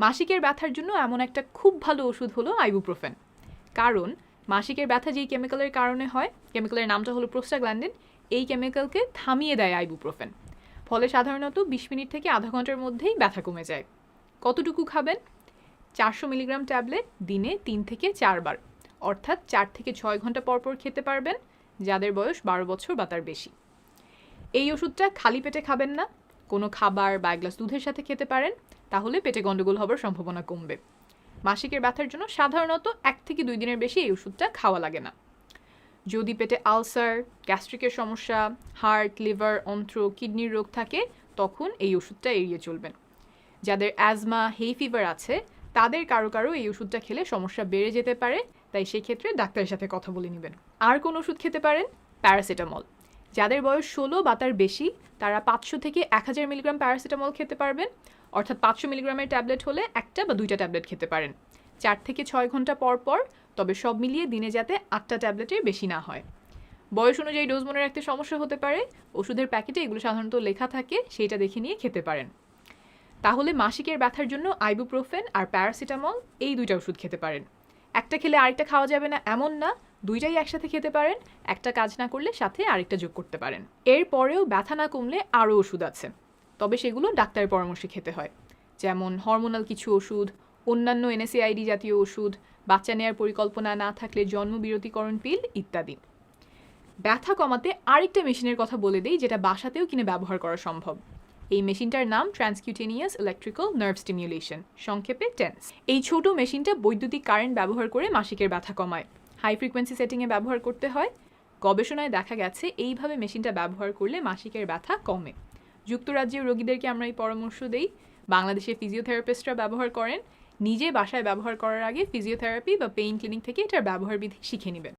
মাসিকের ব্যথার জন্য এমন একটা খুব ভালো ওষুধ হলো আইবুপ্রোফেন। কারণ, মাসিকের ব্যথা যেই কেমিক্যালের কারণে হয় কেমিক্যালের নামটা হলো প্রোস্টাগ্ল্যান্ডিন এই কেমিক্যালকে থামিয়ে দেয় আইবুপ্রোফেন। ফলে সাধারণত বিশ মিনিট থেকে আধা ঘণ্টার মধ্যেই ব্যথা কমে যায়। কতটুকু খাবেন? চারশো মিলিগ্রাম ট্যাবলেট দিনে তিন থেকে চারবার অর্থাৎ চার থেকে ছয় ঘণ্টা পর পর খেতে পারবেন, যাদের বয়স বারো বছর বা তার বেশি। এই ওষুধটা খালি পেটে খাবেন না। কোনো খাবার বা গ্লাস দুধের সাথে খেতে পারেন, তাহলে পেটে গন্ডগোল হবার সম্ভাবনা কমবে। মাসিকের ব্যথার জন্য সাধারণত এক থেকে দুই দিনের বেশি এই ওষুধটা খাওয়া লাগে না। যদি পেটে আলসার, গ্যাস্ট্রিকের সমস্যা, হার্ট, লিভার, অন্ত্র, কিডনির রোগ থাকে, তখন এই ওষুধটা এড়িয়ে চলবেন। যাদের অ্যাজমা হেই ফিভার আছে, তাদের কারও কারও এই ওষুধটা খেলে সমস্যা বেড়ে যেতে পারে, তাই সেক্ষেত্রে ডাক্তারের সাথে কথা বলে নেবেন। আর কোন ওষুধ খেতে পারেন? প্যারাসিটামল। যাদের বয়স ষোলো বা তার বেশি, তারা পাঁচশো থেকে এক হাজার মিলিগ্রাম প্যারাসিটামল খেতে পারবেন। অর্থাৎ পাঁচশো মিলিগ্রামের ট্যাবলেট হলে একটা বা দুইটা ট্যাবলেট খেতে পারেন। চার থেকে ছয় ঘণ্টা পর পর, তবে সব মিলিয়ে দিনে যাতে আটটা ট্যাবলেটের বেশি না হয়। বয়স অনুযায়ী ডোজ মনে রাখতে সমস্যা হতে পারে। ওষুধের প্যাকেটে এগুলো সাধারণত লেখা থাকে, সেইটা দেখে নিয়ে খেতে পারেন। তাহলে মাসিকের ব্যথার জন্য আইবুপ্রোফেন আর প্যারাসিটামল এই দুইটা ওষুধ খেতে পারেন। একটা খেলে আরেকটা খাওয়া যাবে না, এমন না। দুইটাই একসাথে খেতে পারেন, একটা কাজ না করলে সাথে আরেকটা যোগ করতে পারেন। এরপরেও ব্যথা না কমলে আরও ওষুধ আছে। তবে সেগুলো ডাক্তারের পরামর্শে খেতে হয়। যেমন হরমোনাল কিছু ওষুধ, অন্যান্য এনএসএআইডি জাতীয় ওষুধ, বাচ্চা নেওয়ার পরিকল্পনা না থাকলে জন্মবিরতিকরণ পিল ইত্যাদি। ব্যথা কমাতে আরেকটা মেশিনের কথা বলে দেই, যেটা বাসাতেও কিনে ব্যবহার করা সম্ভব। এই মেশিনটার নাম ট্রান্সকিউটেনিয়াস ইলেকট্রিক্যাল নার্ভ স্টিমিউলেশন সংক্ষেপে টেন্স এই ছোট মেশিনটা বৈদ্যুতিক কারেন্ট ব্যবহার করে মাসিকের ব্যথা কমায়। হাই ফ্রিকোয়েন্সি সেটিংয়ে ব্যবহার করতে হয়। গবেষণায় দেখা গেছে এইভাবে মেশিনটা ব্যবহার করলে মাসিকের ব্যথা কমে। যুক্তরাজ্যের রোগীদেরকে আমরা এই পরামর্শ দেই। বাংলাদেশে ফিজিওথেরাপিস্টরা ব্যবহার করেন। নিজে বাসায় ব্যবহার করার আগে ফিজিওথেরাপি বা পেইন ক্লিনিক থেকে এটার ব্যবহার বিধি শিখে নেবেন।